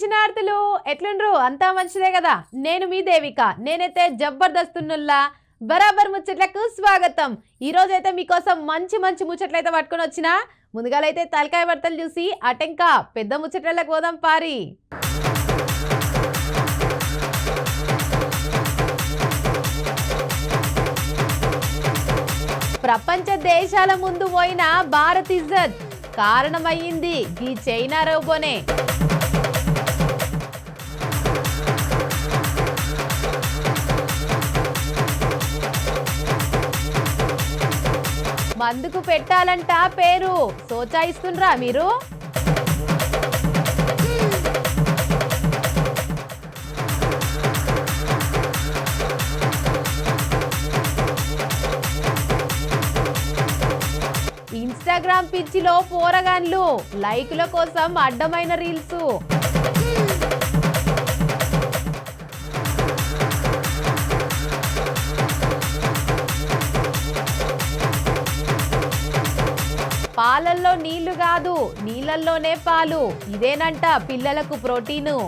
తీసినార్తులు ఎట్లుండ్రు? అంతా మంచిదే కదా. నేను మీ దేవిక. నేనైతే జబర్దస్తున్నుల్లా బరాబర్ ముచ్చట్లకు స్వాగతం. ఈ రోజు అయితే మీకోసం మంచి మంచి ముచ్చట్లయితే పట్టుకొని వచ్చిన. ముందుగాలైతే తలకాయ భర్తలు చూసి అటెంక పెద్ద ముచ్చట్లకు పోదాం పారి. ప్రపంచ దేశాల ముందు పోయిన భారత్ ఇజ్జత్ కారణమయ్యింది ఈ చైనా రోబోనే. మందుకు పెట్టాలంట పేరు. సోచాయిస్తుండ్రా మీరు? ఇన్స్టాగ్రామ్ పిచ్చిలో పోరగాన్లు లైకుల కోసం అడ్డమైన రీల్స్. పాలల్లో నీళ్ళు కాదు నీళ్ళల్లోనే పాలు. ఇదేనంట పిల్లలకు ప్రోటీను.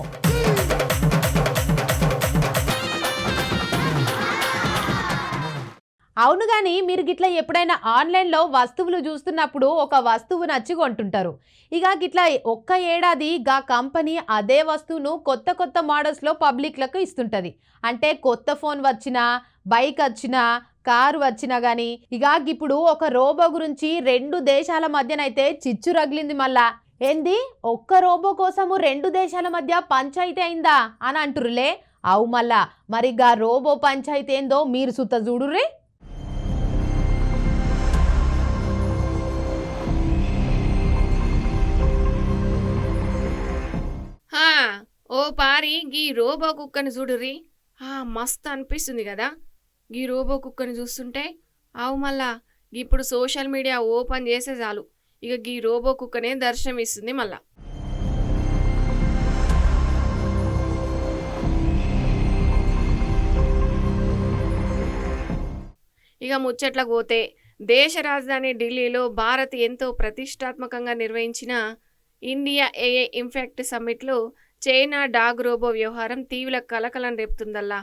అవును కానీ మీరు గిట్లా ఎప్పుడైనా ఆన్లైన్లో వస్తువులు చూస్తున్నప్పుడు ఒక వస్తువు నచ్చి కొంటుంటారు. ఇక గిట్లా ఒక్క ఏడాది గా కంపెనీ అదే వస్తువును కొత్త కొత్త మోడల్స్లో పబ్లిక్లకు ఇస్తుంటుంది. అంటే కొత్త ఫోన్ వచ్చినా బైక్ వచ్చినా కారు వచ్చినా కానీ ఇక ఇప్పుడు ఒక రోబో గురించి రెండు దేశాల మధ్యనైతే చిచ్చు రగిలింది మళ్ళా. ఏంది? ఒక్క రోబో కోసము రెండు దేశాల మధ్య పంచాయితీ అయిందా? అని అంటురులే అవు మళ్ళా మరి గా రోబో పంచాయితీ ఏందో మీరు సుత్త చూడురే ఓ పారి గీ రోబో కుక్కని చూడుర్రి ఆ మస్త్ అనిపిస్తుంది కదా గీ రోబో కుక్కని చూస్తుంటే ఆవు మళ్ళా ఇప్పుడు సోషల్ మీడియా ఓపెన్ చేసే చాలు. ఇక గీ రోబో కుక్కనే దర్శనం ఇస్తుంది మళ్ళా. ఇక ముచ్చట్లకు పోతే దేశ రాజధాని ఢిల్లీలో భారత్ ఎంతో ప్రతిష్టాత్మకంగా నిర్వహించిన ఇండియా ఏఏ ఇంపాక్ట్ సమ్మిట్లో చైనా డాగ్ రోబో వ్యవహారం తీవ్ర కలకలం రేపుతుందల్లా.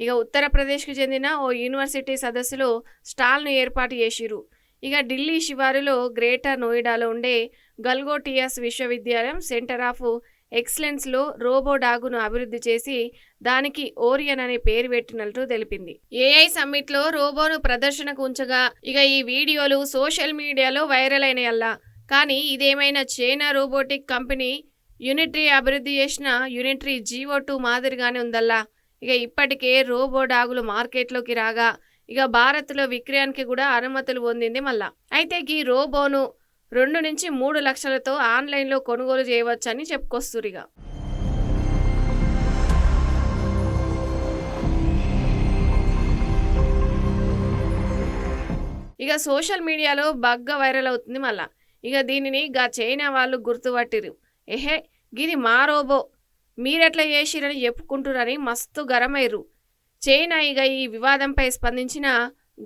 ఇక ఉత్తరప్రదేశ్కు చెందిన ఓ యూనివర్సిటీ సదస్సులో స్టాల్ను ఏర్పాటు చేసిరు ఇక ఢిల్లీ శివారులో గ్రేటర్ నోయిడాలో ఉండే గల్గోటియాస్ విశ్వవిద్యాలయం సెంటర్ ఆఫ్ ఎక్సలెన్స్లో రోబో డాగును అభివృద్ధి చేసి దానికి ఓరియన్ అనే పేరు పెట్టినట్లు తెలిపింది. ఏఐ సమ్మిట్లో రోబోను ప్రదర్శనకు ఉంచగా ఇక ఈ వీడియోలు సోషల్ మీడియాలో వైరల్ అయినాయల్లా. కానీ ఇదేమైనా చైనా రోబోటిక్ కంపెనీ యూనిట్రీ అభివృద్ధి చేసిన యూనిట్రీ జీవో టూ మాదిరిగానే ఉందల్లా. ఇక ఇప్పటికే రోబో డాగులు మార్కెట్లోకి రాగా ఇక భారత్లో విక్రయానికి కూడా అనుమతులు పొందింది మళ్ళా అయితే ఈ రోబోను రెండు నుంచి మూడు లక్షలతో ఆన్లైన్లో కొనుగోలు చేయవచ్చని చెప్పుకొస్తురిగా ఇక. ఇక సోషల్ మీడియాలో బాగా వైరల్ అవుతుంది మళ్ళా ఇక దీనిని గా చైనా వాళ్ళు గుర్తుపట్టిరు ఎహే గిది మా రోబో. మీరెట్లా చేసిరని చెప్పుకుంటురని మస్తు గరమైరు చైనా ఇక ఈ వివాదంపై స్పందించిన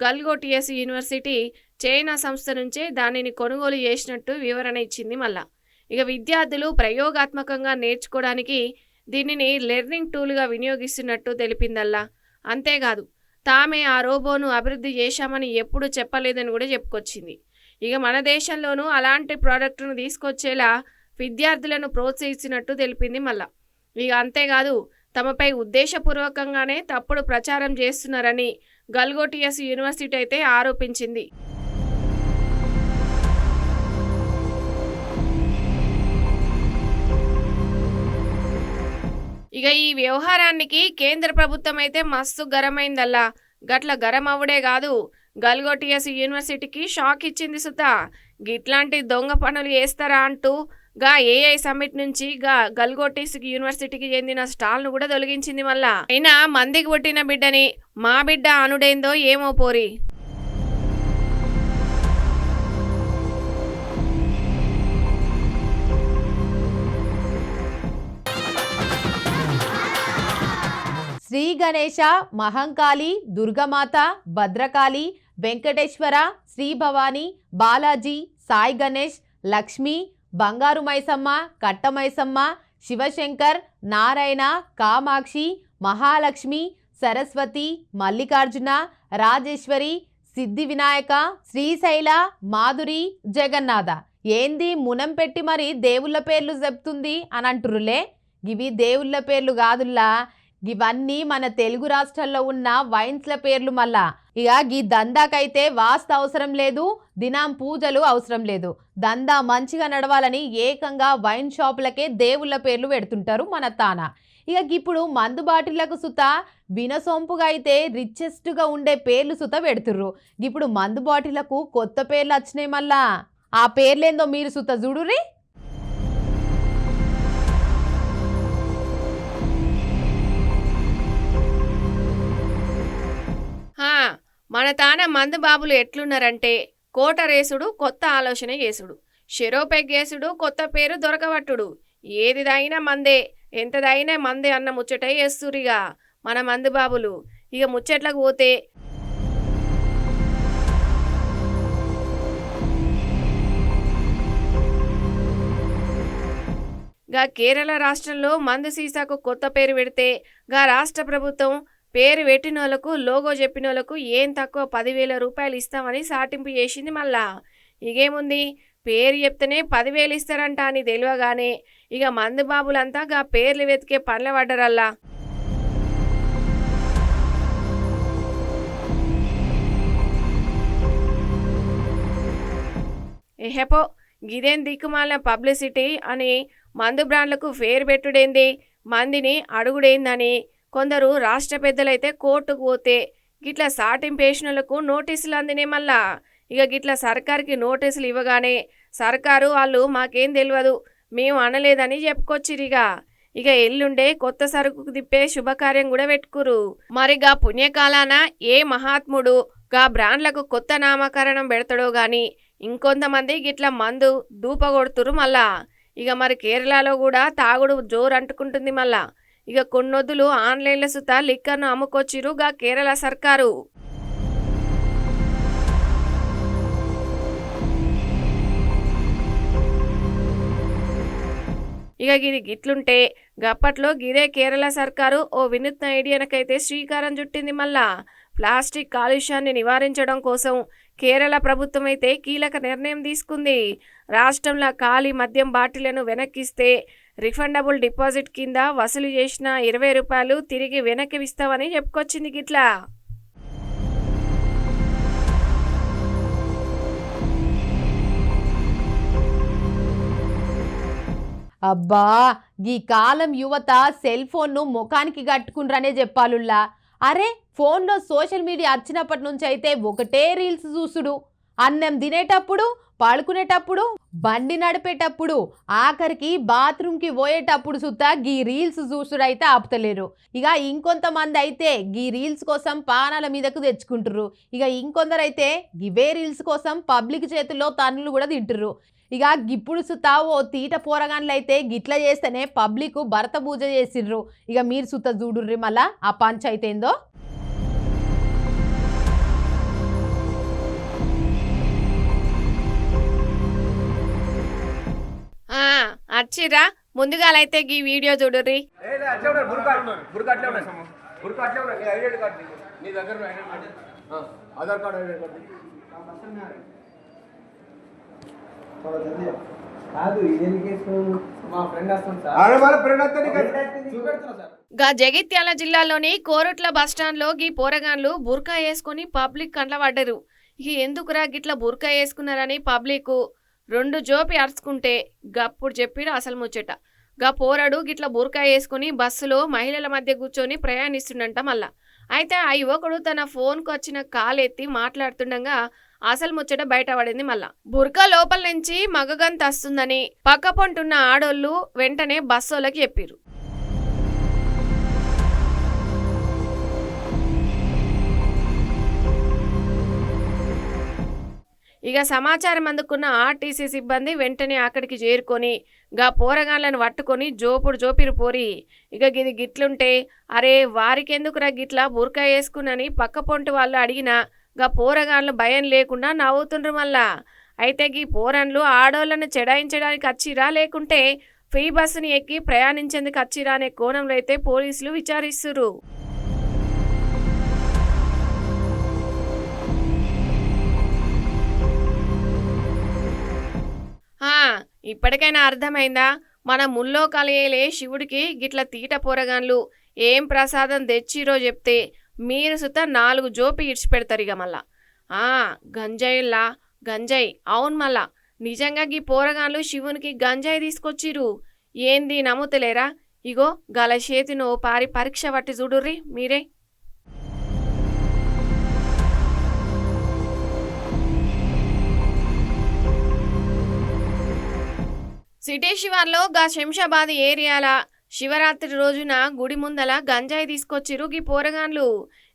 గల్గోటియస్ యూనివర్సిటీ చైనా సంస్థ నుంచే దానిని కొనుగోలు చేసినట్టు వివరణ ఇచ్చింది మళ్ళా. ఇక విద్యార్థులు ప్రయోగాత్మకంగా నేర్చుకోవడానికి దీనిని లెర్నింగ్ టూల్గా వినియోగిస్తున్నట్టు తెలిపిందల్లా. అంతేకాదు తామే ఆ రోబోను అభివృద్ధి చేశామని ఎప్పుడూ చెప్పలేదని కూడా చెప్పుకొచ్చింది. ఇక మన దేశంలోనూ అలాంటి ప్రోడక్ట్ను తీసుకొచ్చేలా విద్యార్థులను ప్రోత్సహించినట్టు తెలిపింది మళ్ళా. ఇక అంతేకాదు తమపై ఉద్దేశపూర్వకంగానే తప్పుడు ప్రచారం చేస్తున్నారని గల్గోటియస్ యూనివర్సిటీ అయితే ఆరోపించింది. ఇక ఈ వ్యవహారానికి కేంద్ర ప్రభుత్వం అయితే మస్తు గరమైందల్లా గట్ల గరం అవ్వడే కాదు గల్గోటియస్ యూనివర్సిటీకి షాక్ ఇచ్చింది సుత గిట్లాంటి దొంగ పనులు చేస్తారా అంటూ గా ఏఐ సమ్మిట్ నుంచి గా గల్గోటిస్ యూనివర్సిటీకి చెందిన స్టాల్ను కూడా తొలగించింది మళ్ళా. అయినా మందికి పుట్టిన బిడ్డని మా బిడ్డ అనుడైందో ఏమో పోరి. శ్రీ గణేశ మహంకాళి దుర్గమాత భద్రకాళి వెంకటేశ్వర శ్రీ భవాని బాలాజీ సాయి గణేష్ లక్ష్మి బంగారు మైసమ్మ కట్టమైసమ్మ శివశంకర్ నారాయణ కామాక్షి మహాలక్ష్మి సరస్వతి మల్లికార్జున రాజేశ్వరి సిద్ధి వినాయక శ్రీశైల మాధురి జగన్నాథ. ఏంది మునం పెట్టి మరి దేవుళ్ళ పేర్లు చెప్తుంది అని అంటురులే ఇవి దేవుళ్ళ పేర్లు కాదుల్లా ఇవన్నీ మన తెలుగు రాష్ట్రాల్లో ఉన్న వైన్స్ల పేర్లు మళ్ళా. ఇక ఈ దందాకైతే వాస్తు అవసరం లేదు దినాం పూజలు అవసరం లేదు. దందా మంచిగా నడవాలని ఏకంగా వైన్ షాపులకే దేవుళ్ళ పేర్లు పెడుతుంటారు మన తాన. ఇక ఇప్పుడు మందు బాటిళ్ళకు సుత వినసొంపుగా అయితే రిచెస్ట్గా ఉండే పేర్లు సుత పెడుతుర్రు. ఇప్పుడు మందు బాటిళ్ళకు కొత్త పేర్లు వచ్చినాయి మళ్ళా. ఆ పేర్లేందో మీరు సుత చూడుర్రి? మన తాన మందు బాబులు ఎట్లున్నారంటే కోటరేసుడు కొత్త ఆలోచన చేసుడు. షెరోపెగ్గేసుడు కొత్త పేరు దొరకబట్టుడు. ఏదిదైనా మందే ఎంతదైనా మందే అన్న ముచ్చట వేస్తురిగా మన మందు బాబులు ఇక ముచ్చట్లకు పోతే గా కేరళ రాష్ట్రంలో మందు సీసాకు కొత్త పేరు పెడితే గా రాష్ట్ర ప్రభుత్వం పేరు పెట్టిన వాళ్ళకు లోగో చెప్పినోళ్ళకు ఏం తక్కువ పదివేల రూపాయలు ఇస్తామని సాటింపు చేసింది మళ్ళా ఇగేముంది? పేరు చెప్తేనే పదివేలు ఇస్తారంట అని తెలియగానే ఇక మందు బాబులంతా గా పేర్లు వెతికే పనుల పడ్డరల్లా. ఎహెపో గిదేం దిక్కుమాలిన పబ్లిసిటీ అని మందు బ్రాండ్లకు ఫేర్ పెట్టుడేంది? మందిని అడుగుడేందని కొందరు రాష్ట్ర పెద్దలైతే కోర్టుకు పోతే గిట్ల సాటింపేషన్లకు నోటీసులు అందినాయి మళ్ళా. ఇక గిట్ల సర్కార్కి నోటీసులు ఇవ్వగానే సర్కారు వాళ్ళు మాకేం తెలియదు మేము అనలేదని చెప్పుకొచ్చిరిగా ఇక. ఎల్లుండే కొత్త సరుకు తిప్పే శుభకార్యం కూడా పెట్టుకురు మరిగా పుణ్యకాలాన ఏ మహాత్ముడు గా బ్రాండ్లకు కొత్త నామకరణం పెడతాడో గాని ఇంకొంతమంది గిట్ల మందు దూపగొడుతురు మళ్ళా. ఇక మరి కేరళలో కూడా తాగుడు జోరు అంటుకుంటుంది మళ్ళా. ఇక కొన్నొద్దులు ఆన్లైన్ల సుత లిక్కర్ను అమ్ముకొచ్చిరుగా కేరళ సర్కారు. ఇక ఇది గిట్లుంటే గప్పట్లో గిదే కేరళ సర్కారు ఓ వినూత్న ఐడియానకైతే శ్రీకారం చుట్టింది మళ్ళా. ప్లాస్టిక్ కాలుష్యాన్ని నివారించడం కోసం కేరళ ప్రభుత్వం అయితే కీలక నిర్ణయం తీసుకుంది. రాష్ట్రంలో ఖాళీ మద్యం బాటిళ్ళను వెనక్కిస్తే రిఫండబుల్ డిపాజిట్ కింద వసూలు చేసిన ఇరవై రూపాయలు తిరిగి వెనక్కి ఇస్తామని చెప్పుకొచ్చింది గిట్లా. అబ్బా ఈ కాలం యువత సెల్ ఫోన్ను ముఖానికి కట్టుకుండ్రనే చెప్పాలుల్లా. అరే ఫోన్లో సోషల్ మీడియా వచ్చినప్పటి నుంచి అయితే ఒకటే రీల్స్ చూసుడు. అన్నం తినేటప్పుడు పడుకునేటప్పుడు బండి నడిపేటప్పుడు ఆఖరికి బాత్రూమ్కి పోయేటప్పుడు సుతా గీ రీల్స్ చూసుడు అయితే ఆపుతలేరు. ఇక ఇంకొంతమంది అయితే గీ రీల్స్ కోసం పానాల మీదకు తెచ్చుకుంటుర్రు. ఇక ఇంకొందరు అయితే గివే రీల్స్ కోసం పబ్లిక్ చేతుల్లో తన్నులు కూడా తింటురు ఇక ఇప్పుడు సుతా ఓ తీట పోరగాన్లు అయితే గిట్ల చేస్తేనే పబ్లిక్ భరత పూజ చేసిర్రు. ఇక మీరు సుత చూడుర్రి మళ్ళా ఆ పంచ్ అయితేందో? దగ్గర ఉన్న ఐడెంటి కార్డు ఆ, ఆధార్ కార్డు ఐడెంటి కార్డు కాదు ఇదేందుకు వేసుకున్నావు మా ఫ్రెండ్ వస్తాను సార్. ఆడ వాళ్ళ ఫ్రెండ్ అంతా నీకు చూపెడుతున్నా సార్. గా జగిత్యాల జిల్లాలోని కోరుట్ల బస్టాండ్లో గీ పోరగాన్లు బుర్కా వేసుకొని పబ్లిక్ కండ్ల పడ్డరు ఇక ఎందుకురా గిట్ల బుర్కా వేసుకున్నారని పబ్లిక్? రెండు జోపి అరుచుకుంటే గప్పుడు చెప్పిడు అసలు ముచ్చట. గా పోరాడు గిట్ల బుర్కా వేసుకుని బస్సులో మహిళల మధ్య కూర్చొని ప్రయాణిస్తుండంట మళ్ళా. అయితే ఆ యువకుడు తన ఫోన్కు వచ్చిన కాల్ ఎత్తి మాట్లాడుతుండగా అసలు ముచ్చట బయటపడింది మళ్ళా. బుర్కా లోపల నుంచి మగగంత వస్తుందని పక్క పంటున్న ఆడోళ్ళు వెంటనే బస్సోళ్ళకి చెప్పిరు. ఇక సమాచారం అందుకున్న ఆర్టీసీ సిబ్బంది వెంటనే అక్కడికి చేరుకొని గా పోరగాళ్ళను పట్టుకొని జోపుడు జోపిరు పోరి ఇక గిది గిట్లుంటే అరే వారికెందుకురా గిట్లా బుర్కా వేసుకునని పక్క పొంటి వాళ్ళు అడిగినా గా పోరగాళ్ళు భయం లేకుండా నవ్వుతుండ్రు మళ్ళా. అయితే గీ పోరన్లు ఆడోళ్ళను చెడాయించడానికి వచ్చిరా లేకుంటే ఫ్రీ బస్సుని ఎక్కి ప్రయాణించేందుకు వచ్చిరా అనే కోణంలో అయితే పోలీసులు విచారిస్తున్నారు ఇప్పటికైనా అర్థమైందా? మన ముల్లో కలియలే శివుడికి గిట్ల తీట పోరగాన్లు. ఏం ప్రసాదం తెచ్చిరో చెప్తే మీరు సుత నాలుగు జోపి ఇడిచిపెడతారు ఇక మళ్ళా. ఆ గంజాయిల్లా గంజాయి అవును మళ్ళా. నిజంగా గీ పోరగాన్లు శివునికి గంజాయి తీసుకొచ్చిరు. ఏంది నమ్ముతలేరా? ఇగో గల చేతినో పారి పరీక్ష పట్టి చూడుర్రి మీరే. సిటీ శివార్లో గా శంషాబాద్ ఏరియాల శివరాత్రి రోజున గుడి ముందల గంజాయి తీసుకొచ్చిరు గీ పోరగాన్లు.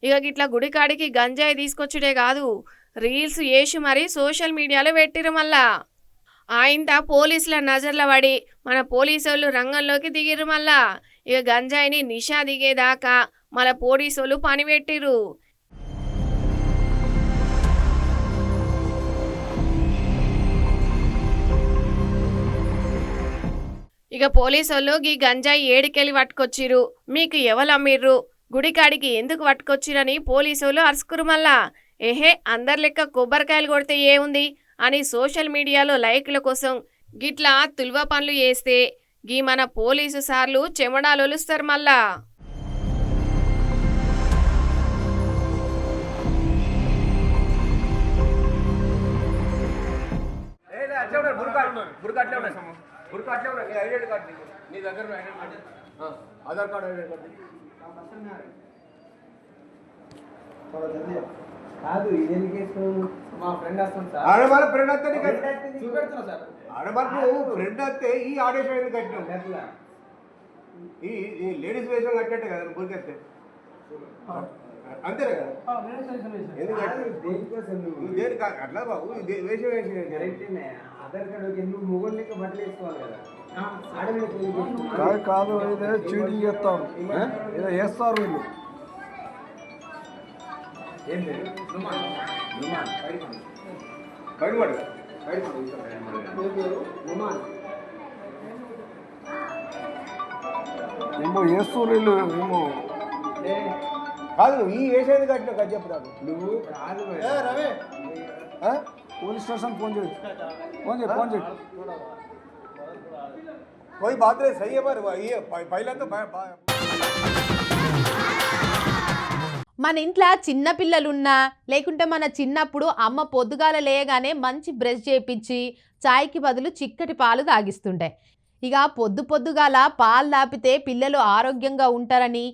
ఇక గిట్ల గుడి కాడికి గంజాయి తీసుకొచ్చుడే కాదు రీల్స్ వేసి మరి సోషల్ మీడియాలో పెట్టిరు మళ్ళా. ఆయంత పోలీసుల నజర్ల పడి మన పోలీసోళ్ళు రంగంలోకి దిగిరు మళ్ళా. ఇక గంజాయిని నిషా దిగేదాకా మన పోలీసోళ్ళు పని పెట్టిరు ఇక పోలీసోళ్ళు గీ గంజాయి ఏడికెళ్ళి పట్టుకొచ్చిరు మీకు ఎవరు అమ్మిర్రు? గుడికాడికి ఎందుకు పట్టుకొచ్చిరని పోలీసోళ్ళు అరుసుకురు మళ్ళా. ఏహే అందరి లెక్క కొబ్బరికాయలు కొడితే ఏముంది? అని సోషల్ మీడియాలో లైక్ల కోసం గిట్లా తుల్వ పనులు చేస్తే గీ మన పోలీసు సార్లు చెమడాలొలుస్తారు మళ్ళా. ఏ ఉన్నాయి బుర్కా బుర్కా గుర్తు అట్లా ఉన్నా నీ ఐడెంటి కార్డు నీకు. నీ దగ్గర ఆధార్ కార్డు ఐడెంటి కార్డు కాదు ఇదేం కేసు? మా ఫ్రెండ్ వస్తాం సార్. ఆడవాళ్ళ ఫ్రెండ్ వస్తే చూపెడుతున్నా సార్. ఆడవాళ్ళు ఫ్రెండ్ వస్తే ఈ ఆడేషన్ ఎందుకు కట్టినాం ఈ లేడీస్ వేషం కట్టినట్టే కదా గురికెత్తే అంతేనే కదా ఎందుకు కాదు, కట్టినావు? దేనికోసం నువ్వు నువ్వు దేని కా- అట్లా బాబు ఇది వేషం వేసి కరెక్టేనే ఆధార్ కార్డు ఓకే నువ్వు మొగోళ్ళు లెక్క బట్టలు వేసుకోవాలి కదా ఆడవాళ్ళకి ఎందుకు వేసుకున్నావు? కాదు కాదు ఇదే చీటింగ్ చేస్తారు ఏదో చేస్తారు వీళ్ళు ఏం పేరు? నుమాన్. నుమాన్. బయటికి రా. బయట పడు బయటికి రా. నీ పేరు? నుమాన్. ఏమో చేస్తారు వీళ్ళు ఏమో ఏ, కాదు నువ్వు ఈ వేషం ఎందుకు కట్టినావు కదా చెప్పు నాకు నువ్వు కాదు ఆ? పోలీస్ స్టేషన్ ఫోన్ చేయి ఫోన్ చేయి ఫోన్ చేయి कोई बात नहीं सही है पर ये पहले तो मैं- मैं- మన ఇంట్లో చిన్న పిల్లలున్నా లేకుంటే మన చిన్నప్పుడు అమ్మ పొద్దుగాల లేయగానే మంచి బ్రష్ చేపించి చాయ్కి బదులు చిక్కటి పాలు తాగిస్తుండే ఇక పొద్దు పొద్దుగాల పాలు తాపితే పిల్లలు ఆరోగ్యంగా ఉంటారని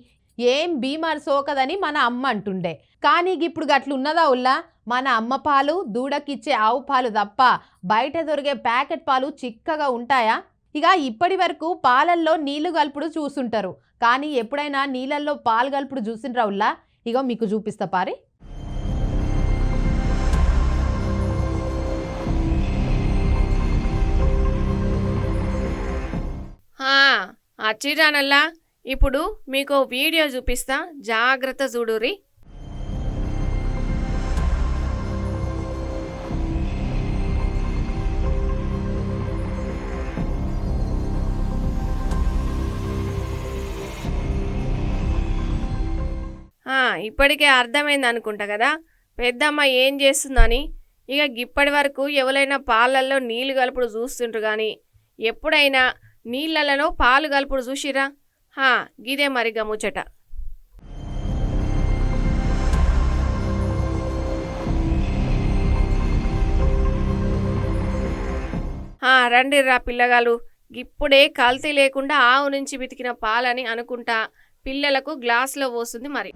ఏం బీమార్ సోకదని మన అమ్మ అంటుండే. కానీ ఇప్పుడు గట్లు ఉన్నదా ఉల్లా? మన అమ్మ పాలు దూడకిచ్చే ఆవు పాలు తప్ప బయట దొరికే ప్యాకెట్ పాలు చిక్కగా ఉంటాయా? ఇక ఇప్పటి వరకు పాలల్లో నీళ్ళు కలుపుడు చూసుంటారు. కానీ ఎప్పుడైనా నీళ్ళల్లో పాలు కలుపుడు చూసిండ్రా ఉల్లా? ఇగో మీకు చూపిస్తా పారి. హా, అచ్చిరానల్లా? ఇప్పుడు మీకు వీడియో చూపిస్తా. జాగ్రత్త చూడురి ఇప్పటికే అర్థమైంది అనుకుంటా కదా. పెద్దమ్మ ఏం చేస్తుందని? ఇక ఇప్పటి వరకు ఎవరైనా పాలల్లో నీళ్ళు కలుపుడు చూస్తుంటారు కానీ ఎప్పుడైనా నీళ్ళలలో పాలు కలుపుడు చూసిరా హా గిదే మరి గముచట హా రండి రా పిల్లగాలు. ఇప్పుడే కల్తీ లేకుండా ఆవు నుంచి బితికిన పాలని అనుకుంటా. పిల్లలకు గ్లాసులో పోస్తుంది మరి.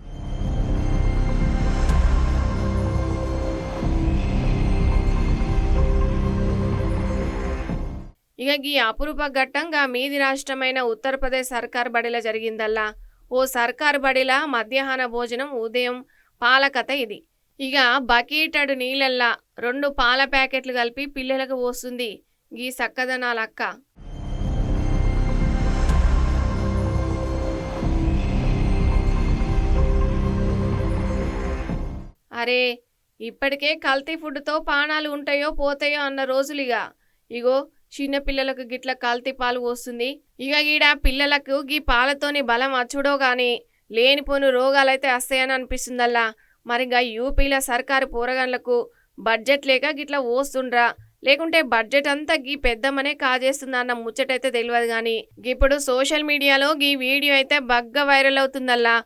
ఇక గీ అపురూప ఘట్టంగా మీది రాష్ట్రమైన ఉత్తరప్రదేశ్ సర్కార్ బడిలో జరిగిందల్లా. ఓ సర్కార్ బడిలా మధ్యాహ్న భోజనం ఉదయం పాల కథ ఇది. ఇక బకీటడు నీళ్ళల్లా రెండు పాల ప్యాకెట్లు కలిపి పిల్లలకు పోస్తుంది గీ సక్కదనాల అక్క. అరే ఇప్పటికే కల్తీ ఫుడ్తో పానాలు ఉంటాయో పోతాయో అన్న రోజులిగా. ఇగో చిన్న పిల్లలకు గిట్ల కల్తీ పాలు పోస్తుంది. ఇక ఈడ పిల్లలకు గీ పాలతోని బలం అచ్చుడో గాని లేనిపోని రోగాలైతే వస్తాయని అనిపిస్తుందల్లా. మరి ఇంకా యూపీల సర్కారు పోరగాన్లకు బడ్జెట్ లేక గిట్ల పోస్తుండ్రా. లేకుంటే బడ్జెట్ అంతా గీ పెద్దమ్మనే కాజేస్తుందా అన్న ముచ్చటైతే తెలియదు కానీ ఇప్పుడు సోషల్ మీడియాలో గీ వీడియో అయితే బగ్గ వైరల్ అవుతుందల్లా.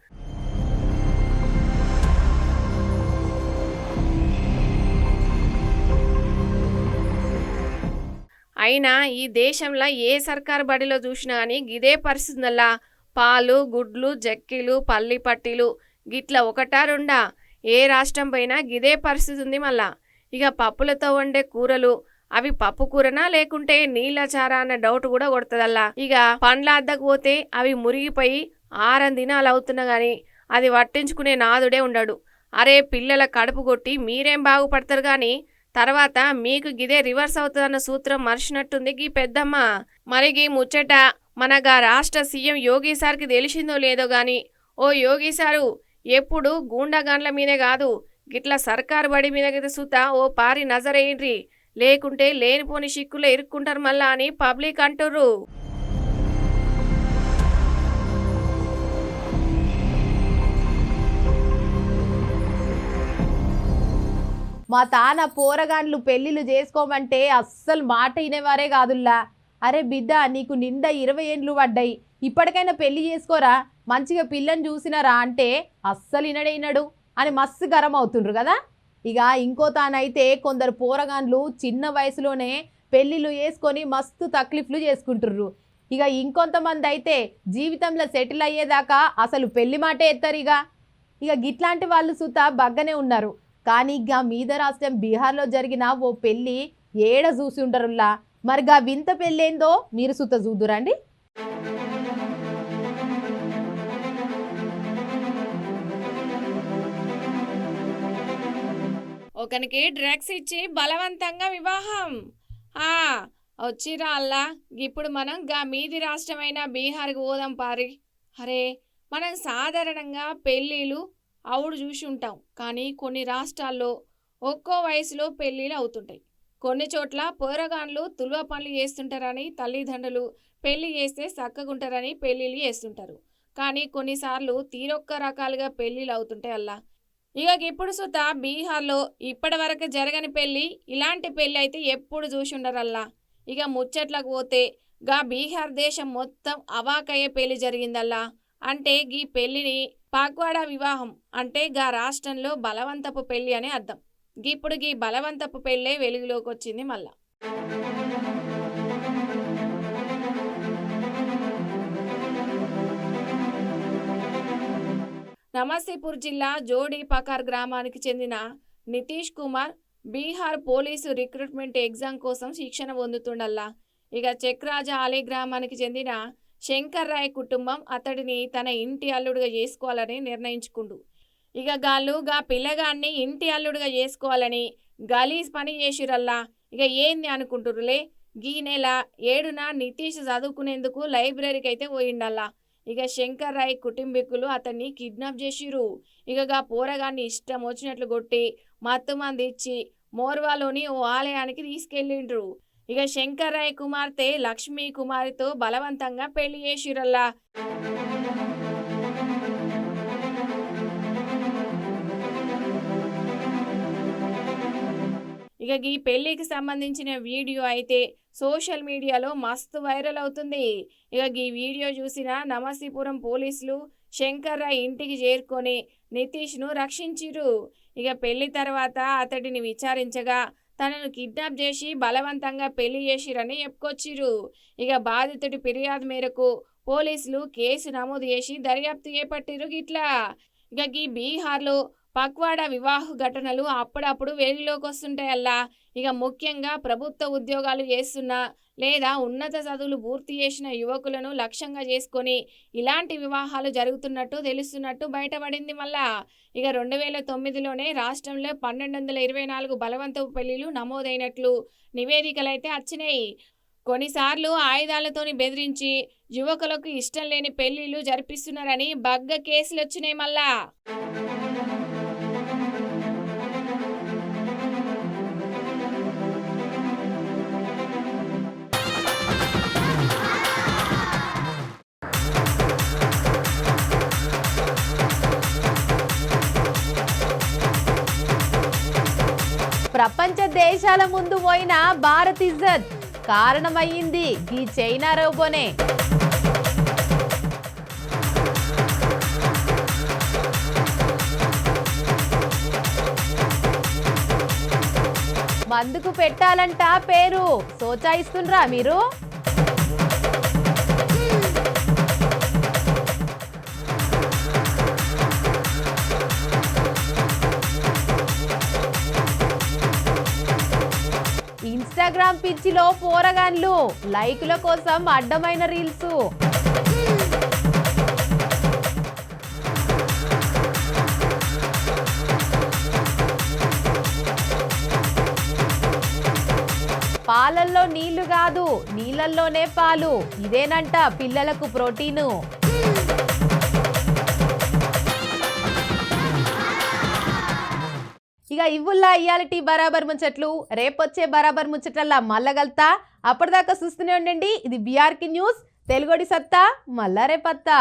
అయినా ఈ దేశంలో ఏ సర్కారు బడిలో చూసినా కానీ గిదే పరిస్థితుందల్లా పాలు గుడ్లు జక్కిలు పల్లి పట్టీలు గిట్ల ఒకటా రెండా? ఏ రాష్ట్రం పోయినా గిదే పరిస్థితి ఉంది మళ్ళా. ఇక పప్పులతో వండే కూరలు అవి పప్పు కూరనా లేకుంటే నీళ్ళ చారా అన్న డౌట్ కూడా కొడుతుందల్లా. ఇక పండ్ల అద్దకు పోతే అవి మురిగిపోయి ఆరం దినాలు అవుతున్నా కానీ అది పట్టించుకునే నాదుడే ఉండడు. అరే పిల్లల కడుపు కొట్టి మీరేం బాగుపడతారు కానీ తర్వాత మీకు గిదే రివర్స్ అవుతుందన్న సూత్రం మర్చినట్టుంది. గీ పెద్దమ్మ మరి గీ ముచ్చట మన గా రాష్ట్ర సీఎం యోగి సార్కి తెలిసిందో లేదో గాని ఓ యోగి సారు ఎప్పుడు గూండాగాన్ల మీదే కాదు గిట్ల సర్కారు బడి మీద గిట్ల సూత ఓ పారి నజరేయండ్రి లేకుంటే లేనిపోని చిక్కులో ఇరుక్కుంటారు మళ్ళా అని పబ్లిక్ అంటుర్రు. మా తాన పోరగాండ్లు పెళ్ళిళ్ళు చేసుకోమంటే అస్సలు మాట వినేవారే కాదుల్లా. అరే బిడ్డ నీకు నిండా ఇరవై ఏండ్లు పడ్డాయి. ఇప్పటికైనా పెళ్ళి చేసుకోరా? మంచిగా పిల్లని చూసినారా అంటే అస్సలు ఇనడైనడు అని మస్తు గరం అవుతుండ్రు కదా. ఇక ఇంకో తానైతే కొందరు పోరగాండ్లు చిన్న వయసులోనే పెళ్ళిళ్ళు వేసుకొని మస్తు తక్లీఫ్లు చేసుకుంటుర్రు. ఇక ఇంకొంతమంది అయితే జీవితంలో సెటిల్ అయ్యేదాకా అసలు పెళ్ళి మాటే ఎత్తారు ఇక ఇక గిట్లాంటి వాళ్ళు సుత బగ్గనే ఉన్నారు. కానీ ఇక మీద రాష్ట్రం బీహార్లో జరిగిన ఓ పెళ్ళి ఏడ చూసి ఉండరుల్లా? మరిగా వింత పెళ్ళేందో మీరు సుత చూదురండి. ఒకనికి డ్రగ్స్ ఇచ్చి బలవంతంగా వివాహం. ఆ వచ్చిరా అల్లా. ఇప్పుడు మనం గా మీది రాష్ట్రమైన బీహార్కి పోదాం పారి. అరే మనం సాధారణంగా పెళ్ళిళ్ళు ఆవుడు చూసి ఉంటాం. కానీ కొన్ని రాష్ట్రాల్లో ఒక్కో వయసులో పెళ్ళిళ్ళు అవుతుంటాయి. కొన్ని చోట్ల పోరగాన్లు తులువ పనులు చేస్తుంటారని తల్లిదండ్రులు పెళ్ళి చేస్తే చక్కగుంటారని పెళ్ళిళ్ళు చేస్తుంటారు. కానీ కొన్నిసార్లు తీరొక్క రకాలుగా పెళ్ళిళ్ళు అవుతుంటాయి అల్లా. ఇక ఇప్పుడు సుత బీహార్లో ఇప్పటి వరకు జరగని పెళ్ళి ఇలాంటి పెళ్ళి అయితే ఎప్పుడు చూసి ఉండరల్లా ఇక ముచ్చట్లకు పోతే గా బీహార్ దేశం మొత్తం అవాకయ్యే పెళ్ళి జరిగిందల్లా అంటే గీ పెళ్ళిని పాక్వాడా వివాహం అంటే గా రాష్ట్రంలో బలవంతపు పెళ్ళి అని అర్థం. ఇప్పుడు గీ బలవంతపు పెళ్ళే వెలుగులోకి వచ్చింది మళ్ళా. నమస్తేపూర్ జిల్లా జోడి పకార్ గ్రామానికి చెందిన Nitish Kumar Bihar police recruitment exam కోసం శిక్షణ పొందుతుండల్లా. ఇక చక్రాజ ఆలే గ్రామానికి చెందిన శంకర్ రాయ్ కుటుంబం అతడిని తన ఇంటి అల్లుడుగా చేసుకోవాలని నిర్ణయించుకుండు. ఇక గాళ్ళు గా పిల్లగాన్ని ఇంటి అల్లుడుగా చేసుకోవాలని గలీజ్ పని చేసిరల్లా. ఇక ఏంది అనుకుంటురులే గీ నెల ఏడున నితీష్ చదువుకునేందుకు లైబ్రరీకి అయితే పోయిండల్లా. ఇక శంకర్ రాయ్ కుటుంబీకులు అతన్ని కిడ్నాప్ చేసిరు ఇక గా పోరగాన్ని ఇష్టం వచ్చినట్లు కొట్టి మత్తు మంది ఇచ్చి మోర్వాలోని ఓ ఆలయానికి తీసుకెళ్ళిండ్రు. ఇక శంకర్రాయ్ కుమార్తె లక్ష్మీ కుమారితో బలవంతంగా పెళ్ళి చేసిరల్లా ఇక ఈ పెళ్ళికి సంబంధించిన వీడియో అయితే సోషల్ మీడియాలో మస్తు వైరల్ అవుతుంది. ఇక ఈ వీడియో చూసిన నమస్తీపురం పోలీసులు శంకర్రాయ్ ఇంటికి చేరుకొని నితీష్ను రక్షించిరు ఇక పెళ్ళి తర్వాత అతడిని విచారించగా తనను కిడ్నాప్ చేసి బలవంతంగా పెళ్ళి చేసిరని చెప్పుకొచ్చిరు ఇక బాధితుడి ఫిర్యాదు మేరకు పోలీసులు కేసు నమోదు చేసి దర్యాప్తు చేపట్టిరు గిట్లా. ఇక ఈ బీహార్లో పక్వాడ వివాహ ఘటనలు అప్పుడప్పుడు వెలుగులోకి వస్తుంటాయల్లా ఇక ముఖ్యంగా ప్రభుత్వ ఉద్యోగాలు చేస్తున్న లేదా ఉన్నత చదువులు పూర్తి చేసిన యువకులను లక్ష్యంగా చేసుకొని ఇలాంటి వివాహాలు జరుగుతున్నట్టు తెలుస్తున్నట్టు బయటపడింది మళ్ళా. ఇక రెండు వేల తొమ్మిదిలోనే రాష్ట్రంలో పన్నెండు వందల ఇరవై నాలుగు బలవంతపు పెళ్ళిలు నమోదైనట్లు నివేదికలు అయితే వచ్చినాయి కొన్నిసార్లు ఆయుధాలతోని బెదిరించి యువకులకు ఇష్టం లేని పెళ్ళిళ్ళు జరిపిస్తున్నారని బగ్గ కేసులు వచ్చినాయి మళ్ళా. ప్రపంచ దేశాల ముందు పోయిన భారత్ ఇజ్జత్ కారణమయ్యింది ఈ చైనా రోబోనే. మందుకు పెట్టాలంట పేరు సోచాయిస్తుండ్రా మీరు? ఇన్స్టాగ్రామ్ పిచ్చిలో పోరగాన్లు. లైకుల కోసం అడ్డమైన రీల్స్. పాలల్లో నీళ్ళు కాదు నీళ్ళల్లోనే పాలు. ఇదేనంట పిల్లలకు ప్రోటీను. ఇక ఇవ్వుల్లా ఇయాలిటీ బరాబర్ ముచ్చట్లు. రేపొచ్చే బరాబర్ ముచ్చట్లల్లా మల్లగల్తా అప్పటిదాకా చూస్తూనే ఉండండి. ఇది బీఆర్కి న్యూస్ తెలుగోడి సత్తా మల్లా రేపత్తా.